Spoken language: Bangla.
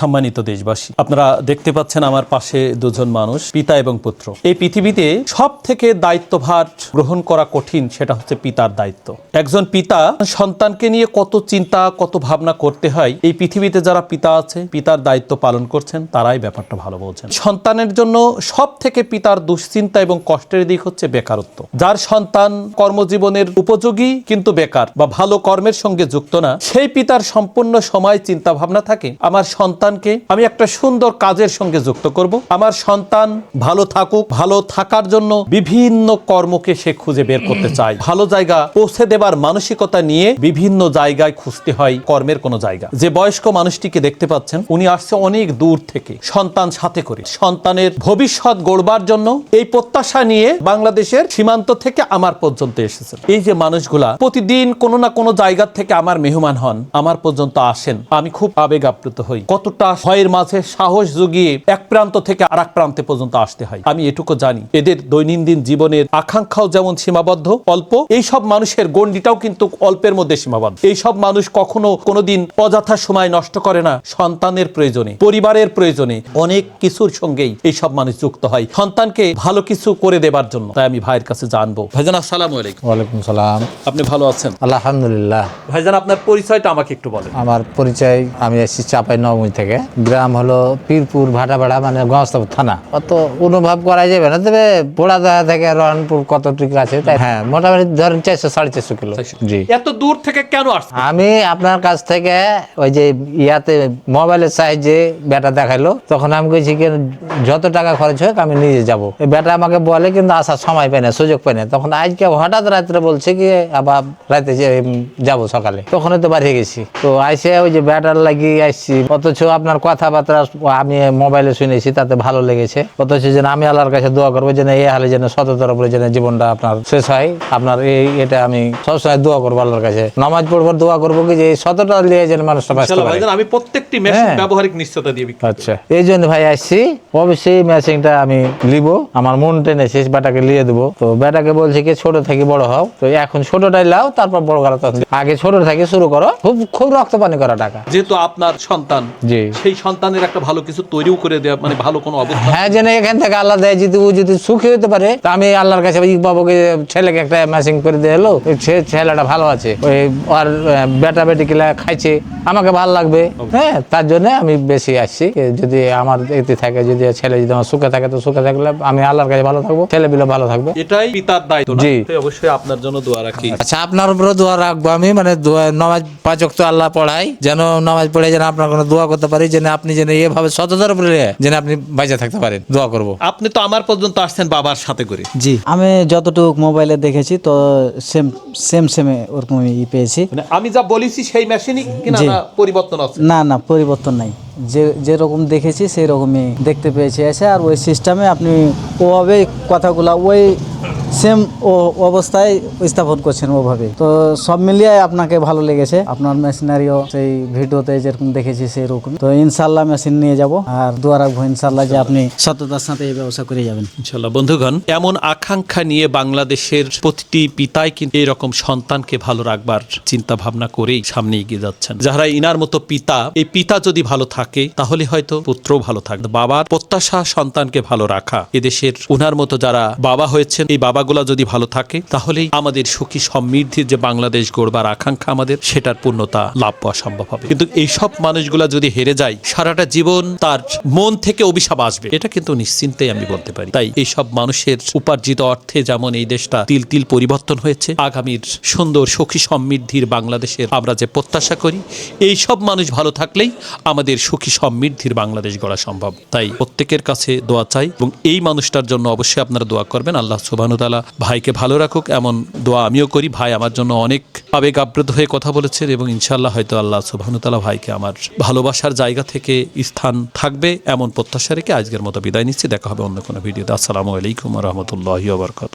সম্মানিত দেশবাসী। আপনারা দেখতে পাচ্ছেন আমার পাশে দুজন মানুষ, পিতা এবং পুত্র। এই পৃথিবীতে সব থেকে দায়িত্বভার গ্রহণ করা কঠিন সেটা হচ্ছে পিতার দায়িত্ব। একজন পিতা সন্তানকে নিয়ে কত চিন্তা, কত ভাবনা করতে হয়, এই পৃথিবীতে যারা পিতা আছে, পিতার দায়িত্ব পালন করছেন, তারাই ব্যাপারটা ভালো বলছেন। সন্তানের জন্য সব থেকে পিতার দুশ্চিন্তা এবং কষ্টের দিক হচ্ছে বেকারত্ব। যার সন্তান কর্মজীবনের উপযোগী কিন্তু বেকার বা ভালো কর্মের সঙ্গে যুক্ত না, সেই পিতার সম্পূর্ণ সময় চিন্তা ভাবনা থাকে। আমার সন্তানকে আমি একটা সুন্দর কাজের সঙ্গে যুক্ত করব। আমার সন্তান ভালো থাকুক, ভালো থাকার জন্য বিভিন্ন কর্মকে সে খুঁজে বের করতে চায়। ভালো জায়গা পৌঁছে দেবার মানসিকতা নিয়ে বিভিন্ন জায়গায় খুঁজতে হয়, কর্মের কোনো জায়গা। যে বয়স্ক মানুষটিকে দেখতে পাচ্ছেন, উনি আসছে অনেক দূর থেকে, সন্তান সাথে করে। সন্তানের ভবিষ্যৎ গড়বার জন্য এই প্রত্যাশা নিয়ে বাংলাদেশের সীমান্ত থেকে আমার পর্যন্ত এসেছেন। এই যে মানুষগুলা প্রতিদিন কোনো না কোনো জায়গা থেকে আমার মেহমান হন, আমার পর্যন্ত আসেন। আমি খুব আবেগ আপ্লুত হই। কতটা ভয়ের মাঝে সাহস জুগিয়ে এক প্রান্ত থেকে আর এক প্রান্তে পর্যন্ত আসতে হয়। আমি এটুকু জানি এদের দৈনন্দিন জীবনের আকাঙ্ক্ষাও যেমন সীমাবদ্ধ অল্প এই সব মানুষের গণ্ডিটাও কিন্তু অল্পের মধ্যে সীমাবদ্ধ। এই সব মানুষ কখনো কোনোদিন অযথা সময় নষ্ট করে না সন্তানের প্রয়োজনে পরিবারের প্রয়োজনে অনেক কিছুর সঙ্গেই এই সব মানুষ যুক্ত হয় সন্তানকে ভালো কিছু করে দেবার জন্য। তাই আমি ভাইয়ের কাছে জানব। ভাইজান আসসালাম আলাইকুম। ওয়ালাইকুম সালাম। আপনি ভালো আছেন? আলহামদুলিল্লাহ। ভাইজান আপনার পরিচয়টা আমাকে একটু বলেন। আমার পরিচয় আমি এসেছি চাপাই নবমী থেকে। গ্রাম হলো পীরপুর ভাটাপাড়া মানে গঙ্গস্তাপুর থানা। অত অনুভব করা যাবে না তবে পোড়াদা থেকে রহনপুর কত কতটুকু আছে তাই হ্যাঁ। মোটামুটি ধরেন চারশো সাড়ে চারশো কিলো। জি। এত দূর থেকে কেন আসছেন? আমি আপনার কাছ থেকে ওই যে ইয়াতে মোবাইলের সাহায্যে বেটা দেখাইলো তখন আমি কইছি কি যত টাকা খরচ হোক আমি নিজে যাব। বেটা আমাকে বলে কিন্তু আসার সময় পাই না সুযোগ পাই না। তখন আজকে হঠাৎ রাত্রে বলছে কি আবার রাতে যে যাব সকালে। তখন তো বাড়িয়ে গেছি। তো আইসে ওই যে বেটার লাগিয়ে আসছি অথচ আপনার কথাবার্তা আমি মোবাইলে শুনেছি তাতে ভালো লেগেছে। অথচ যেন আমি আল্লাহর কাছে দোয়া করব যেন এই হালে যেন সততার উপরে যেন জীবনটা আপনার শেষ হয়। আপনার এই এটা আমি সবসময় দোয়া করব আল্লাহর কাছে। নামাজ পড়ব দোয়া করব কি যে এই সততা নিয়ে যেন মানুষটা বাঁচতে পারে আমি প্রত্যেকটি মেশিন হ্যাঁ। ব্যবহারিক নিশ্চয়তা দিয়ে আচ্ছা এই জন্য ভাই আসছি। অবশ্যই ম্যাচিংটা আমি লিব। আমার মন টেনেছিস বেটাকে লিয়ে দেবো। তো বেটাকে বলছি কি ছোট থেকে বড় হও। তো এখন ছোটটাই লাও তারপর বড় করা আগে ছোট থেকে শুরু করো। খুব খুব রক্ত পানি করা টাকা। যেহেতু আপনার সন্তান। জি। সেই সন্তানের একটা ভালো কিছু তৈরিও করে দেওয়া মানে ভালো কোনো অবস্থা। হ্যাঁ যেন এখান থেকে আল্লাহ দেয় যদি ও যদি সুখী হতে পারে তা আমি আল্লাহর কাছে ওই বাবুকে ছেলেকে একটা ম্যাচিং করে দিয়ে এলো। ওই ছেলেটা ভালো আছে। ওই আর বেটা বেটি কিলা খাইছে। আমাকে ভালো লাগবে। হ্যাঁ তার জন্য আমি বেশি আসছি। যদি আমার এতে থাকে যদি ছেলে যদি আমার সুখে থাকে তো সুখে থাকলে আমি আল্লাহর কাছে ভালো থাকব। ছেলে বিলে ভালো থাকবে। এটাই পিতার দায়িত্ব জি। অবশ্যই আপনার জন্য দোয়া রাখি। আচ্ছা আপনার উপরে দোয়া রাখব আমি। মানে নামাজ পাঁচক তো আল্লাহ পড়াই যেন নামাজ পড়ে যেন আপনার কোনো দোয়া করতে পারি যেন আপনি যেন এভাবে সততার উপরে যেন আপনি বাইচে থাকতে পারেন। দোয়া করব। আপনি তো আমার পর্যন্ত আসছেন বাবার সাথে করে। জি আমি যতটুকু মোবাইলে দেখেছি তো সেম সেম সেমে ওরকমই ই পেয়েছি। মানে আমি যা বলেছি সেই মেশিনই কিনা জি। না পরিবর্তন আছে? না না পরিবর্তন নাই। যে যেরকম দেখেছি সেই রকমই দেখতে পেয়েছি এসে। আর ওই সিস্টেমে আপনি ওভাবে কথাগুলো ওই সেম ও অবস্থায় স্থাপন করছেন ওভাবে। তো সব মিলিয়ে আপনাকে ভালো লেগেছে। আপনার মেশিনারিও সেই ভিডিওতে যেরকম দেখেছি সেই রকম তো ইনশাল্লাহ মেশিন নিয়ে যাব। আর দোয়া রাখব ইনশাল্লাহ যে আপনি সততার সাথে এই ব্যবসা করে যাবেন। ইনশাল্লাহ বন্ধুগণ এমন আকাঙ্ক্ষা নিয়ে বাংলাদেশের প্রতিটি পিতাই কিন্তু এরকম সন্তানকে ভালো রাখবার চিন্তা ভাবনা করেই সামনে এগিয়ে যাচ্ছেন। যারা ইনার মতো পিতা এই পিতা যদি ভালো থাকে তাহলে হয়তো পুত্রও ভালো থাকবে। বাবার প্রত্যাশা সন্তানকে ভালো রাখা। এদেশের উনার মতো যারা বাবা হয়েছেন এই বাবাগুলা যদি ভালো থাকে, তাহলেই আমাদের সুখী সমৃদ্ধির যে বাংলাদেশ গড়বার আকাঙ্ক্ষা আমাদের, সেটার পূর্ণতা লাভ পাওয়া সম্ভব হবে। কিন্তু এইসব মানুষগুলা যদি হেরে যায়, সারাটা জীবন তার মন থেকে অভিশাপ আসবে। এটা কিন্তু নিশ্চিন্তে আমি বলতে পারি। তাই এইসব মানুষের উপার্জিত অর্থে যেমন এই দেশটা তিল তিল পরিবর্তন হয়েছে, আগামীর সুন্দর, সুখী সমৃদ্ধির বাংলাদেশের আমরা যে প্রত্যাশা করি এই সব মানুষ ভালো থাকলেই আমাদের সুখী সমৃদ্ধির বাংলাদেশ গড়া সম্ভব। তাই প্রত্যেকের কাছে দোয়া চাই এবং এই মানুষটার জন্য অবশ্যই আপনারা দোয়া করবেন। আল্লাহ সুবাহতালা ভাইকে ভালো রাখুক, এমন দোয়া আমিও করি। ভাই আমার জন্য অনেক আবেগ আব্রত হয়ে কথা বলেছেন এবং ইনশাল্লাহ হয়তো আল্লাহ সুবাহতালা ভাইকে আমার ভালোবাসার জায়গা থেকে স্থান থাকবে, এমন প্রত্যাশা রেখে আজকের মতো বিদায় নিচ্ছি। দেখা হবে অন্য কোনো ভিডিওতে। আসসালামু আলাইকুম রহমতুল্লাহ বরকত